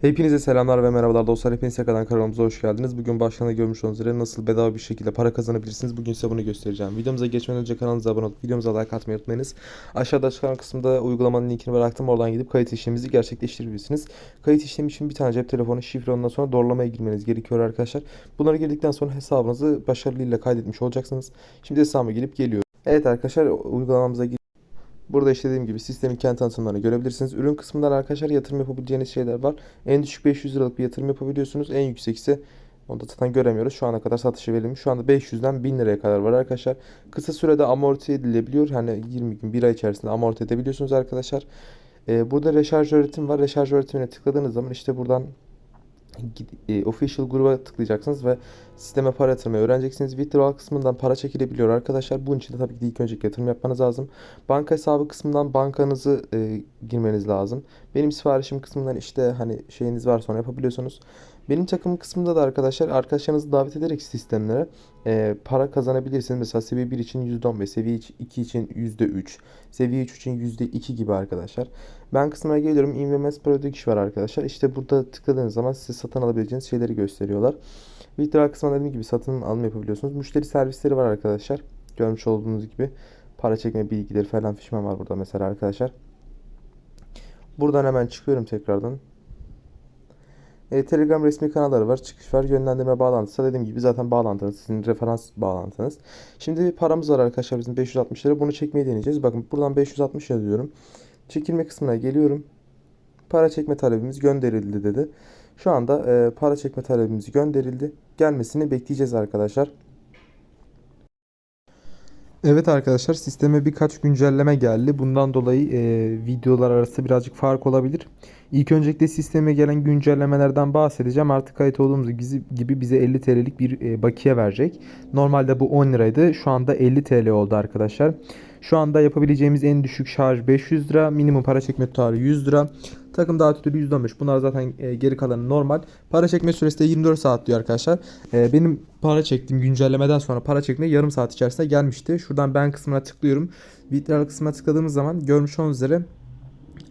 Hepinize selamlar ve merhabalar dostlar. Hepiniz tekrardan kanalımıza hoş geldiniz. Bugün başlığında görmüş olduğunuz üzere nasıl bedava bir şekilde para kazanabilirsiniz. Bugün size bunu göstereceğim. Videomuza geçmeden önce kanalımıza abone olup videomuza like atmayı unutmayınız. Aşağıda açıklama kısmında uygulamanın linkini bıraktım. Oradan gidip kayıt işlemimizi gerçekleştirebilirsiniz. Kayıt işlemi için bir tane cep telefonu, şifre ondan sonra doğrulamaya girmeniz gerekiyor arkadaşlar. Bunları girdikten sonra hesabınızı başarıyla kaydetmiş olacaksınız. Şimdi hesabıma girip geliyorum. Evet arkadaşlar uygulamamıza Burada işte dediğim gibi sistemin kendi tanıtımlarını görebilirsiniz. Ürün kısmından arkadaşlar yatırım yapabileceğiniz şeyler var. En düşük 500 liralık bir yatırım yapabiliyorsunuz. En yüksek ise onu da zaten göremiyoruz. Şu ana kadar satışı verilmiş. Şu anda 500'den 1000 liraya kadar var arkadaşlar. Kısa sürede amorti edilebiliyor. Hani 20 gün 1 ay içerisinde amorti edebiliyorsunuz arkadaşlar. Ee, burada reşarj öğretim var. Reşarj öğretimine tıkladığınız zaman işte buradan e, official gruba tıklayacaksınız ve sisteme para yatırmayı öğreneceksiniz. Withdrawal kısmından para çekilebiliyor arkadaşlar. Bunun için de tabii ki ilk önce yatırım yapmanız lazım. Banka hesabı kısmından bankanızı e, girmeniz lazım. Benim siparişim kısmından işte hani şeyiniz var sonra yapabiliyorsunuz. Benim takım kısmında da arkadaşlar arkadaşlarınızı davet ederek sistemlere e, para kazanabilirsiniz. Mesela seviye 1 için %15, seviye 2 için %3, seviye 3 için %2 gibi arkadaşlar. Ben kısmına geliyorum. Investment Product var arkadaşlar. İşte burada tıkladığınız zaman size satın alabileceğiniz şeyleri gösteriyorlar. Withdraw kısmına dediğim gibi satın alım yapabiliyorsunuz. Müşteri servisleri var arkadaşlar. Görmüş olduğunuz gibi para çekme bilgileri falan fişman var burada mesela arkadaşlar. Buradan hemen çıkıyorum tekrardan. E, Telegram resmi kanalları var. Çıkış var. Yönlendirme bağlantısı. Dediğim gibi zaten bağlantınız. Sizin referans bağlantınız. Şimdi bir paramız var arkadaşlar. Bizim 560 lira. Bunu çekmeyi deneyeceğiz. Bakın buradan 560 yazıyorum. Çekilme kısmına geliyorum. Para çekme talebimiz gönderildi dedi. Şu anda e, para çekme talebimiz gönderildi. Gelmesini bekleyeceğiz arkadaşlar. Evet arkadaşlar sisteme birkaç güncelleme geldi. Bundan dolayı e, videolar arası birazcık fark olabilir. İlk öncelikle sisteme gelen güncellemelerden bahsedeceğim. Artık kayıt olduğumuz gibi bize 50 TL'lik bir e, bakiye verecek. Normalde bu 10 liraydı. Şu anda 50 TL oldu arkadaşlar. Şu anda yapabileceğimiz en düşük şarj 500 lira. Minimum para çekme tutarı 100 lira. Takım dağıtı 115. Bunlar zaten e, geri kalanı normal. Para çekme süresi de 24 saat diyor arkadaşlar. E, benim para çektiğim güncellemeden sonra para çekme yarım saat içerisinde gelmişti. Şuradan ben kısmına tıklıyorum. Vitral kısmına tıkladığımız zaman görmüş olduğunuz üzere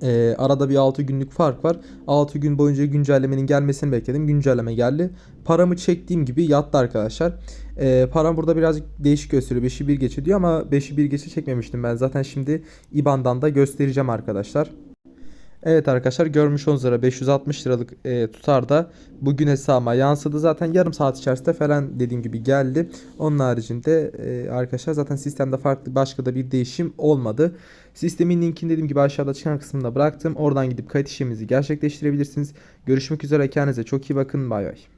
e, arada bir 6 günlük fark var. 6 gün boyunca güncellemenin gelmesini bekledim. Güncelleme geldi. Paramı çektiğim gibi yattı arkadaşlar. E, param burada birazcık değişik gösteriyor. 5'i 1 geçe diyor ama 5'i 1 geçe çekmemiştim ben. Zaten şimdi IBAN'dan da göstereceğim arkadaşlar. Evet arkadaşlar görmüş olduğunuz üzere 560 liralık e, tutarda bugün hesabıma yansıdı. Zaten yarım saat içerisinde falan dediğim gibi geldi. Onun haricinde e, arkadaşlar zaten sistemde farklı başka da bir değişim olmadı. Sistemin linkini dediğim gibi aşağıda çıkan kısmında bıraktım. Oradan gidip kayıt işleminizi gerçekleştirebilirsiniz. Görüşmek üzere kendinize çok iyi bakın. Bay bay.